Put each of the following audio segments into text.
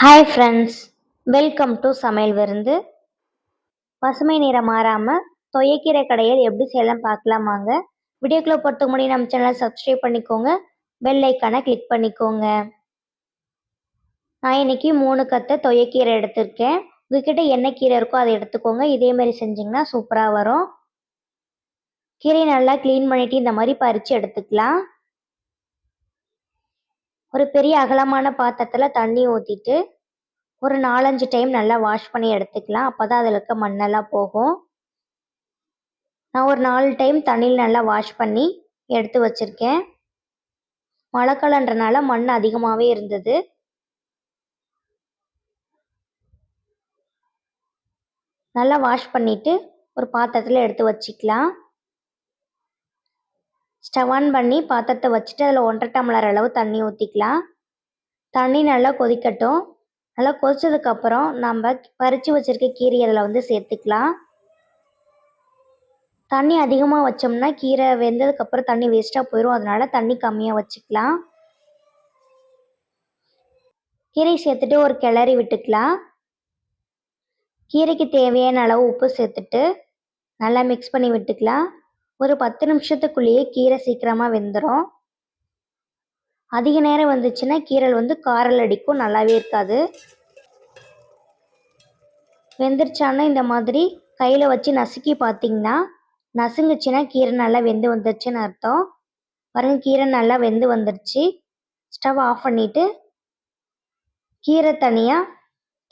Hi friends welcome to சமையல் விருந்து. பசுமை நிறம் மாறாமல் தொயக்கீரை கடையில் எப்படி செய்யலாம் பார்க்கலாம் வாங்க. வீடியோக்குள்ளே பொறுத்த முன்னாடி நம்ம சேனலை சப்ஸ்கிரைப் பண்ணிக்கோங்க. பெல் ஐக்கானை கிளிக் பண்ணிக்கோங்க. நான் இன்னைக்கு மூணு கத்தை தொயக்கீரை எடுத்திருக்கேன். உங்ககிட்ட என்ன கீரை இருக்கோ அதை எடுத்துக்கோங்க. இதே மாதிரி செஞ்சிங்கன்னா சூப்பராக வரும். கீரையை நல்லா க்ளீன் பண்ணிவிட்டு இந்த மாதிரி பறித்து எடுத்துக்கலாம். ஒரு பெரிய அகலமான பாத்திரத்தில் தண்ணி ஊற்றிட்டு ஒரு நாலஞ்சு டைம் நல்லா வாஷ் பண்ணி எடுத்துக்கலாம். அப்போ தான் அதில் இருக்க மண்ணெல்லாம் போகும். நான் ஒரு நாலு டைம் தண்ணியில் நல்லா வாஷ் பண்ணி எடுத்து வச்சுருக்கேன். மழைக்காலன்றனால மண் அதிகமாகவே இருந்தது. நல்லா வாஷ் பண்ணிவிட்டு ஒரு பாத்திரத்தில் எடுத்து வச்சுக்கலாம். ஸ்டவ் ஆன் பண்ணி பாத்திரத்தை வச்சுட்டு அதில் ஒன்றரை டம்ளர் அளவு தண்ணி ஊற்றிக்கலாம் தண்ணி நல்லா கொதிக்கட்டும். நல்லா கொதிச்சதுக்கப்புறம் நம்ம பறித்து வச்சுருக்க கீரை அதில் வந்து சேர்த்துக்கலாம். தண்ணி அதிகமாக வச்சோம்னா கீரை வெந்ததுக்கப்புறம் தண்ணி வேஸ்ட்டாக போயிடும் அதனால தண்ணி கம்மியாக வச்சுக்கலாம். கீரை சேர்த்துட்டு ஒரு கிளறி விட்டுக்கலாம். கீரைக்கு தேவையான அளவு உப்பு சேர்த்துட்டு நல்லா மிக்ஸ் பண்ணி விட்டுக்கலாம். ஒரு பத்து நிமிஷத்துக்குள்ளேயே கீரை சீக்கிரமாக வெந்துடும் அதிக நேரம் வந்துச்சுன்னா கீரல் வந்து காரல் அடிக்கும் நல்லாவே இருக்காது. வெந்துருச்சான்னா இந்த மாதிரி கையில் வச்சு நசுக்கி பார்த்தீங்கன்னா நசுங்குச்சுன்னா கீரை நல்லா வெந்து வந்துருச்சுன்னு அர்த்தம். பாருங்கள் கீரை நல்லா வெந்து வந்துருச்சு. ஸ்டவ் ஆஃப் பண்ணிவிட்டு கீரை தனியாக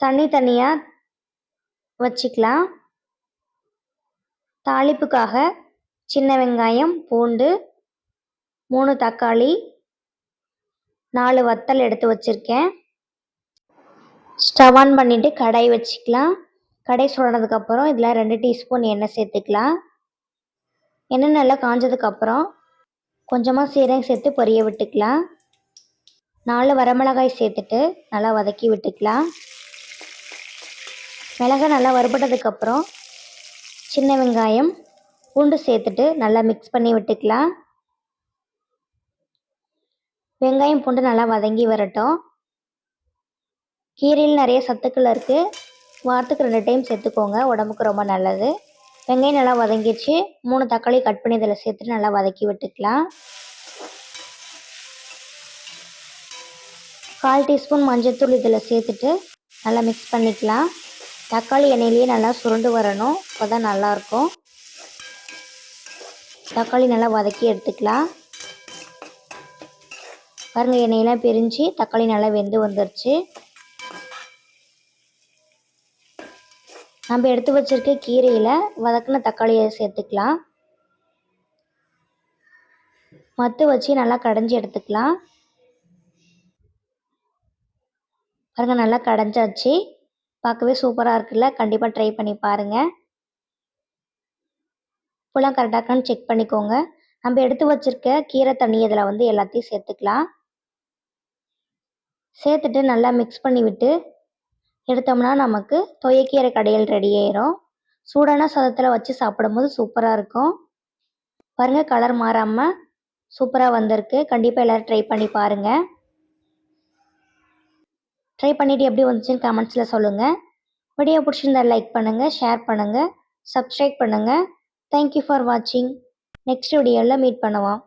தண்ணி தனியாக வச்சுக்கலாம். தாளிப்புக்காக சின்ன வெங்காயம் பூண்டு மூணு தக்காளி நாலு வத்தல் எடுத்து வச்சுருக்கேன். ஸ்டவ் ஆன் பண்ணிவிட்டு கடாய் வச்சுக்கலாம். கடாய் சுடனதுக்கப்புறம் இதில் ரெண்டு டீஸ்பூன் எண்ணெய் சேர்த்துக்கலாம். எண்ணெய் நல்லா காஞ்சதுக்கப்புறம் கொஞ்சமாக சீரகம் சேர்த்து பொரிய விட்டுக்கலாம். நாலு வரமிளகாய் சேர்த்துட்டு நல்லா வதக்கி விட்டுக்கலாம். மிளகாய் நல்லா வறுபட்டதுக்கப்புறம் சின்ன வெங்காயம் பூண்டு சேர்த்துட்டு நல்லா மிக்ஸ் பண்ணி விட்டுக்கலாம். வெங்காயம் பூண்டு நல்லா வதங்கி வரட்டும். கீரையில் நிறைய சத்துக்கள் இருக்குது வாரத்துக்கு ரெண்டு டைம் சேர்த்துக்கோங்க. உடம்புக்கு ரொம்ப நல்லது. வெங்காயம் நல்லா வதங்கிடுச்சு. மூணு தக்காளி கட் பண்ணி இதில் சேர்த்துட்டு நல்லா வதக்கி விட்டுக்கலாம். கால் டீஸ்பூன் மஞ்சள்தூள் இதில் சேர்த்துட்டு நல்லா மிக்ஸ் பண்ணிக்கலாம். தக்காளி எண்ணெயிலேயே நல்லா சுருண்டு வரணும். அப்போ தான் நல்லாயிருக்கும் தக்காளி நல்லா வதக்கி எடுத்துக்கலாம். பாருங்கள் எண்ணெயெல்லாம் பிரிஞ்சு தக்காளி நல்லா வெந்து வந்துருச்சு. நம்ம எடுத்து வச்சுருக்க கீரையில் வதக்கின தக்காளியை சேர்த்துக்கலாம். மத்து வச்சு நல்லா கடைஞ்சி எடுத்துக்கலாம். பாருங்கள் நல்லா கடைஞ்சாச்சு. பார்க்கவே சூப்பராக இருக்குல்ல? கண்டிப்பாக ட்ரை பண்ணி பாருங்கள் உப்புலாம் கரெக்டாக இருக்கான்னு செக் பண்ணிக்கோங்க. நம்ம எடுத்து வச்சுருக்க கீரை தண்ணி இதில் வந்து எல்லாத்தையும் சேர்த்துக்கலாம். சேர்த்துட்டு நல்லா மிக்ஸ் பண்ணி விட்டு எடுத்தோம்னா நமக்கு தொயக்கீரை கடையில் ரெடி ஆயிரும். சூடான சதத்தில் வச்சு சாப்பிடும்போது சூப்பராக இருக்கும். பாருங்கள் கலர் மாறாமல் சூப்பராக வந்திருக்கு. கண்டிப்பாக எல்லோரும் ட்ரை பண்ணி பாருங்கள் ட்ரை பண்ணிவிட்டு எப்படி வந்துச்சுன்னு கமெண்ட்ஸில் சொல்லுங்கள் வீடியோ பிடிச்சிருந்தா லைக் பண்ணுங்கள் ஷேர் பண்ணுங்கள் சப்ஸ்கிரைப் பண்ணுங்கள் தேங்க்யூ ஃபார் வாட்சிங் நெக்ஸ்ட் வீடியோவில் மீட் பண்ணுவோம்